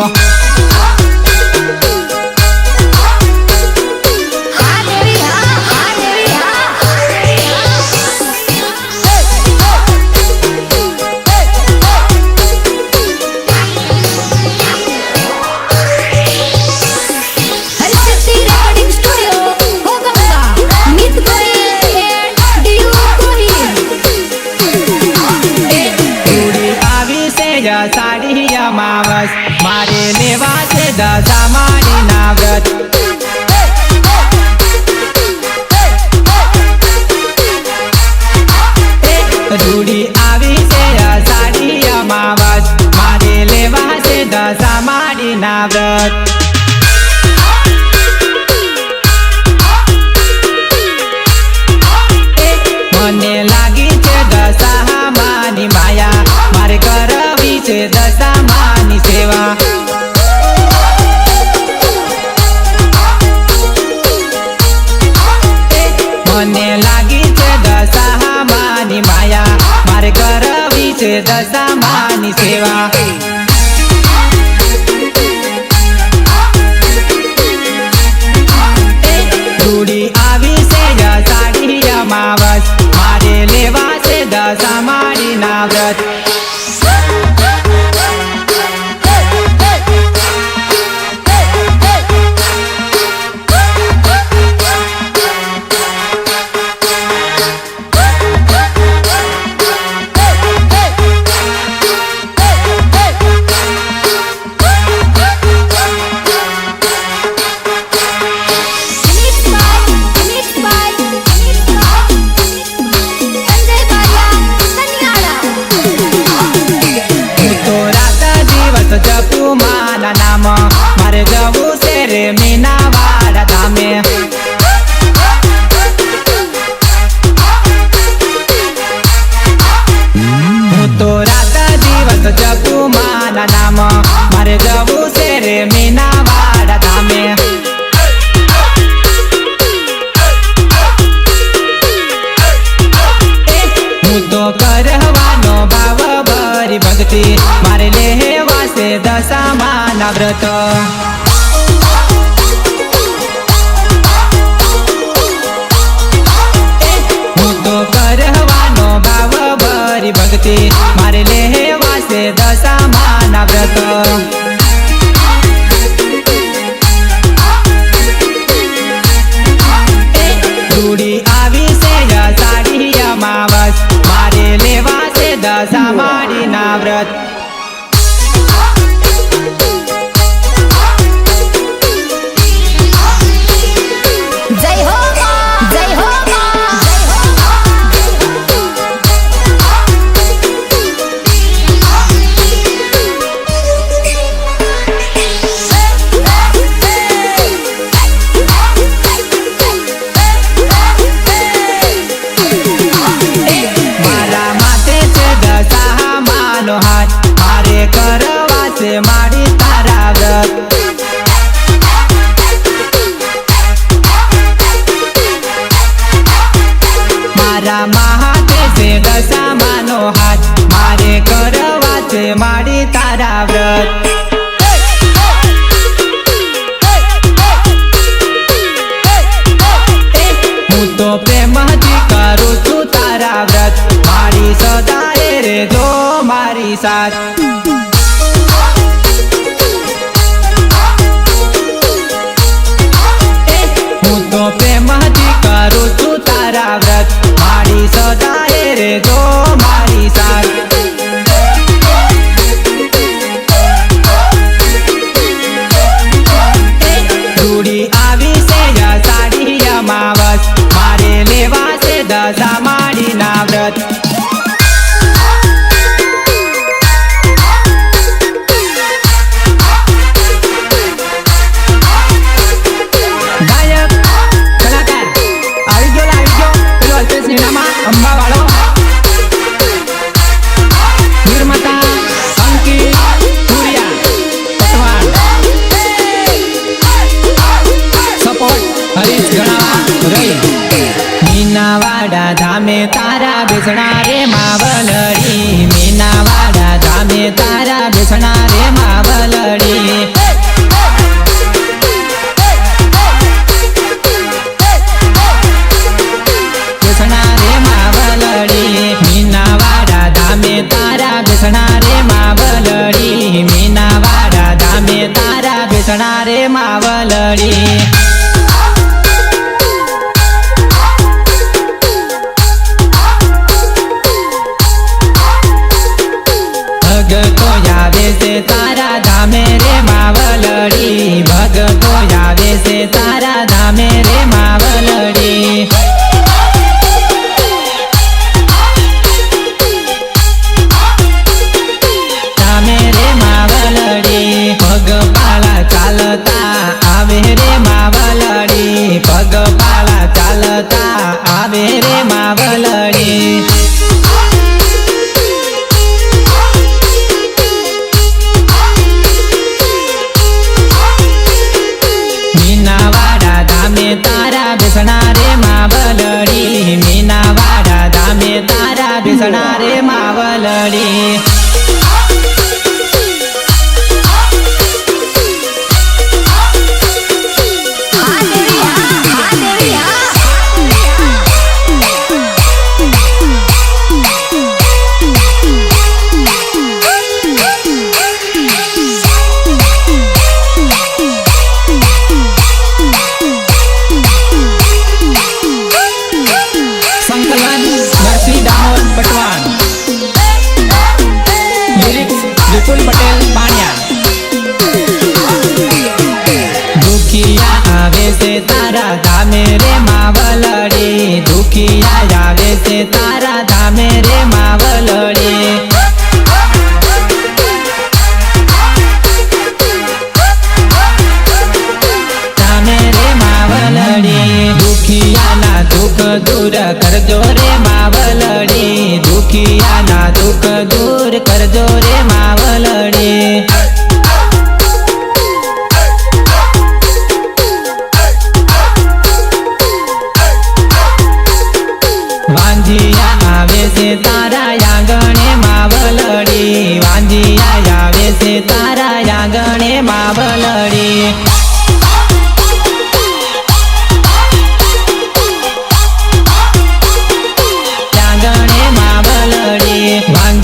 어 અષાઢી અમાવસ. મારે લેવા છે દશા મારી ના વ્રત ધૂળી આવી છે અષાઢી અમાવસ. મારે લેવા છે દશા મારી ના વ્રત. મારી સેવા. જોડી આવી છે સાડી અમાવસ મારે લેવા છે દશા મારી ના ના વ્રત. હું કરવાનો ભાવ ભરી ભક્તિ. મારે લેવા છે દશામાં ના વ્રત. રૂડી આવી છે સાડી અમાવસ મારે લેવા છે દશા વ્રત. 在 મીનાવાડા ધામે તારા બેસણા રે માવલડી. મીનાવાડા ધામે તારા બેસણા રે માવલડી. બેસણા રે માવલડી. મીનાવાડા ધામે તારા બેસણા રે માવલડી. મીનાવાડા ધામે તારા બેસણા રે માવલડી. detalhe.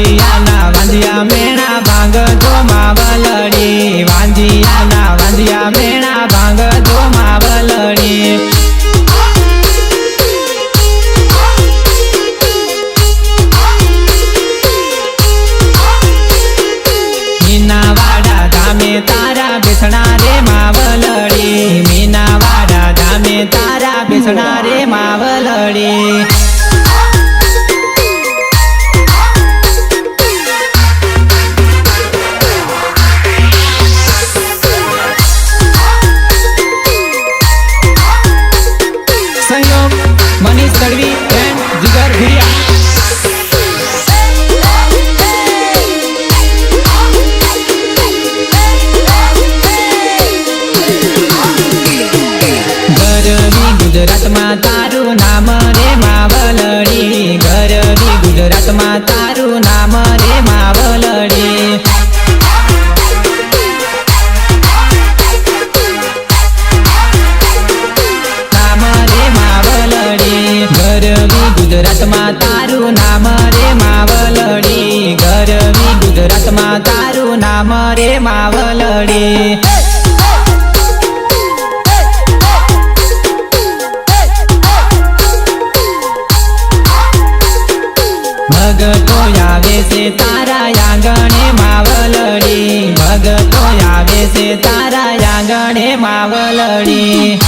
I'm Landiana, Landiana, Landiana, Landiana, ભક્તમાં તારું નામ રે. આવે છે તારા આંગણે માવલડી. ભગતો આવે છે તારા આંગણે માવલડી.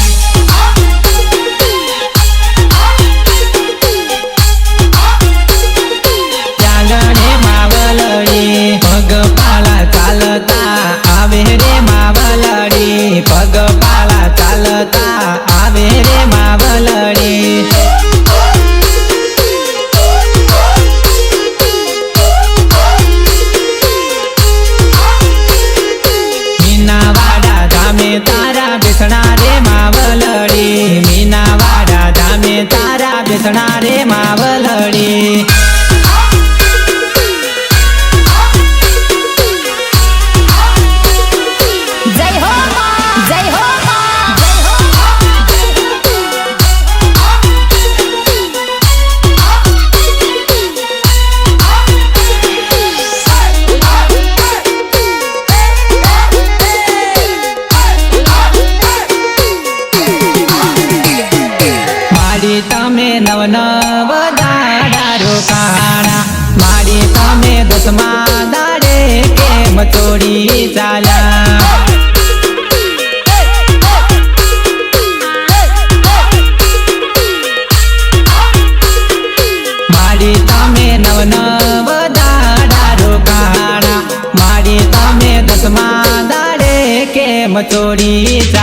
Choriza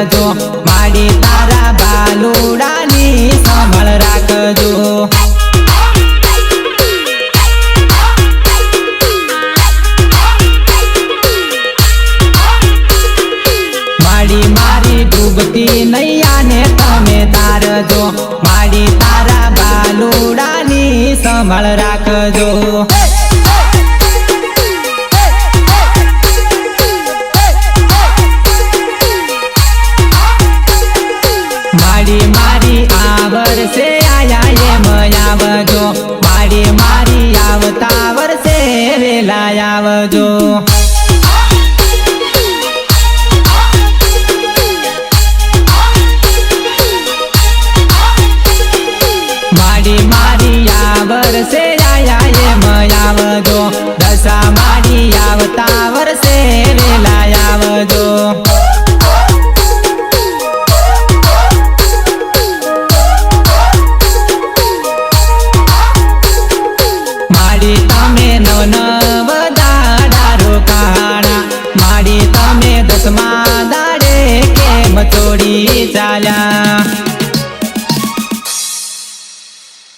રાખજો. માડી તારા બાલુડાની સંભાળ રાખજો. માડી મારી ડૂબતી નૈયાને તમે તારજો. માડી તારા બાલુડાની સંભાળ રાખજો. આવજો. માડી મારી આવતા વર્ષે વેલા આવજો. માડી મારી આ વર્ષે આયા એમ આવજો. દશામાં